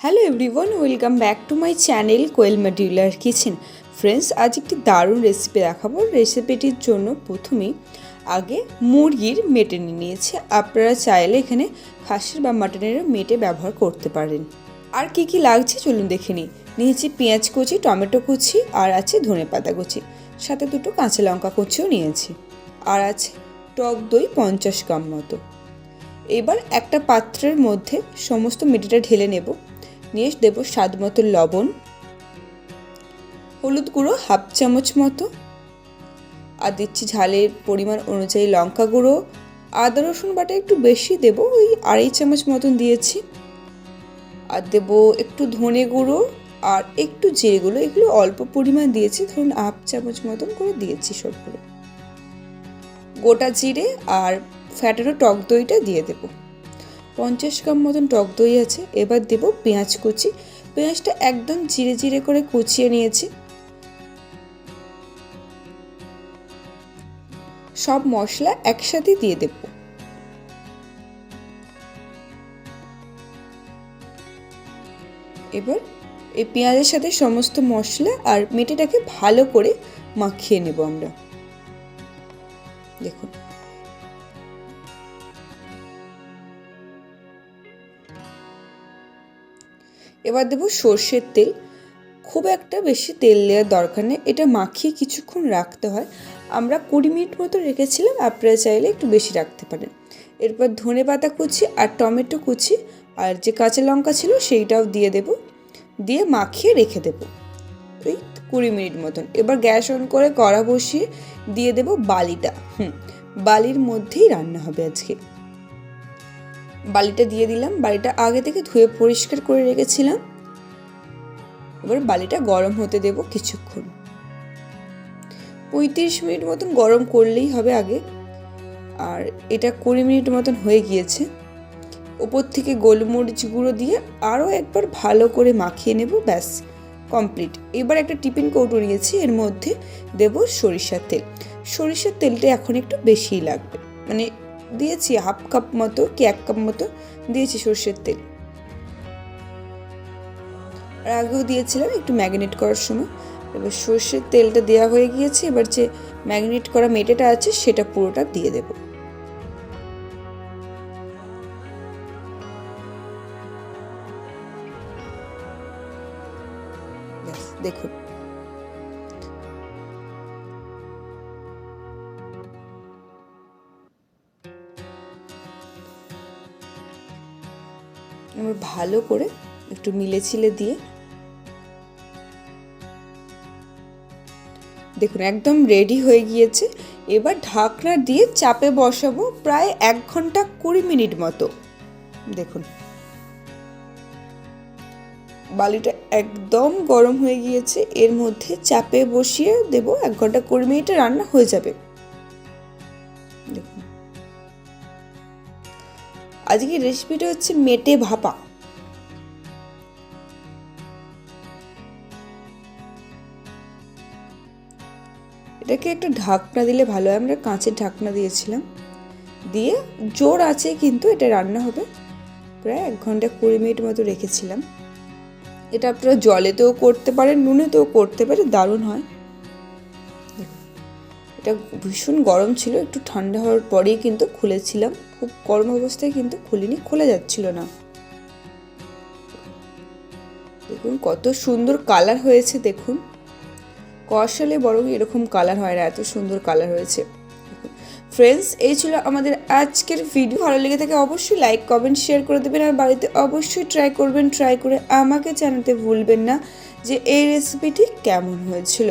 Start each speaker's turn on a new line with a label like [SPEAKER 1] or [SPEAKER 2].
[SPEAKER 1] Hello everyone welcome back to my channel Koel modular kitchen friends আজ একটি দারুণ recipe দেখাবো। রেসিপিটির জন্য প্রথমেই আগে মুরগির মেটে নিয়ে নিয়েছে। আপনারা চাইলে এখানে খাসির বা মাটনেরও মেটে ব্যবহার করতে পারেন। আর কি কি লাগছে চলুন দেখে নিই। নিয়েছি পেঁয়াজ কুচি, টমেটো কুচি আর আছে ধনে পাতা কুচি। সাথে দুটো কাঁচা লঙ্কা কুচিও নিয়েছি। আর আছে টক দই পঞ্চাশ গ্রাম মতো। এবার একটা পাত্রের মধ্যে সমস্ত মেটিটা ঢেলে নেব। নিয়ে দেবো স্বাদ মতো লবণ, হলুদ গুঁড়ো হাফ চামচ মতো, আর দিচ্ছি ঝালের পরিমাণ অনুযায়ী লঙ্কা গুঁড়ো। আদা, রসুন বাটা একটু বেশি দেবো, ওই আড়াই চামচ মতন দিয়েছি। আর দেবো একটু ধনে গুঁড়ো আর একটু জিরে গুঁড়ো, এগুলো অল্প পরিমাণ দিয়েছি, ধরুন হাফ চামচ মতন করে দিয়েছি সবগুলো। গোটা জিরে আর ফ্যাটানো টক দইটা দিয়ে দেব। পঞ্চাশ গ্রাম মতন টক দই আছে, এবার দেব পেঁয়াজ কুচি। পেঁয়াজটা একদম জিরে জিরে করে কুচিয়ে নিয়েছি। সব মশলা একসাথে দিয়ে দেব। এবার এই পেঁয়াজের সাথে সমস্ত মশলা আর মেটেটাকে ভালো করে মাখিয়ে নেব আমরা। দেখুন। এবার দেবো সর্ষের তেল। খুব একটা বেশি তেল দেওয়ার দরকার নেই। এটা মাখিয়ে কিছুক্ষণ রাখতে হয়। আমরা কুড়ি মিনিট মতো রেখেছিলাম। আপনারা চাইলে একটু বেশি রাখতে পারেন। এরপর ধনে পাতা কুচি আর টমেটো কুচি আর যে কাঁচা লঙ্কা ছিল সেইটাও দিয়ে দেব। দিয়ে মাখিয়ে রেখে দেব। ওই কুড়ি মিনিট মতন। এবার গ্যাস অন করে কড়া বসিয়ে দিয়ে দেব বালিটা। হুম, বালির মধ্যেই রান্না হবে আজকে। বালিটা দিয়ে দিলাম, বালিটা আগে থেকে ধুয়ে পরিষ্কার করে রেখেছিলাম। এবার বালিটা গরম হতে দেব কিছুক্ষণ। পঁয়ত্রিশ মিনিট মতন গরম করলেই হবে আগে। আর এটা কুড়ি মিনিট মতন হয়ে গিয়েছে। ওপর থেকে গোলমরিচ গুঁড়ো দিয়ে আরও একবার ভালো করে মাখিয়ে নেব, ব্যাস, কমপ্লিট। এবার একটা টিফিন কৌটো নিয়েছি, এর মধ্যে দেব সরিষার তেল। সরিষার তেলটা এখন একটু বেশিই লাগবে। মানে দিয়েছি হাফ কাপ মতো কি এক কাপ মতো দিয়েছি সর্ষের তেল। আর আগেও দিয়েছিলাম একটু ম্যাগনেট করার সময়। এবার সর্ষের তেলটা দেওয়া হয়ে গিয়েছে, এবার যে ম্যাগনেট করা মেটেটা আছে সেটা পুরোটা দিয়ে দেব। দেখুন। এবার ভালো করে একটু মিলে ছিলে দিয়ে দেখুন, একদম রেডি হয়ে গিয়েছে। এবার ঢাকনা দিয়ে চাপে বসাবো প্রায় এক ঘণ্টা কুড়ি মিনিট মতো। দেখুন। বালিটা একদম গরম হয়ে গিয়েছে। এর মধ্যে চাপে বসিয়ে দেব। এক ঘণ্টা কুড়ি মিনিটে রান্না হয়ে যাবে। আজকে রেসিপিটা হচ্ছে মেটে ভাপা। এটাকে একটু ঢাকনা দিলে ভালো হয়, আমরা কাঁচের ঢাকনা দিয়েছিলাম। দিয়ে জোর আছে কিন্তু এটা রান্না হবে। প্রায় এক ঘণ্টা কুড়ি মিনিট মতো রেখেছিলাম। এটা আপনারা জলেতেও করতে পারেন, নুনেতেও করতে পারে দারুণ হয়। এটা ভীষণ গরম ছিল, একটু ঠান্ডা হওয়ার পরেই কিন্তু খুলেছিলাম। খুব গরম অবস্থায় কিন্তু খুলিনি, খোলা যাচ্ছিল না। দেখুন কত সুন্দর কালার হয়েছে, দেখুন। কষালে বরং এরকম কালার হয় না, এত সুন্দর কালার হয়েছে। ফ্রেন্ডস এই ছিল আমাদের আজকের ভিডিও ভালো লেগে থাকে অবশ্যই লাইক কমেন্ট শেয়ার করে দেবেন। আর বাড়িতে অবশ্যই ট্রাই করবেন ট্রাই করে আমাকে জানাতে ভুলবেন না যে এই রেসিপিটি কেমন হয়েছিল।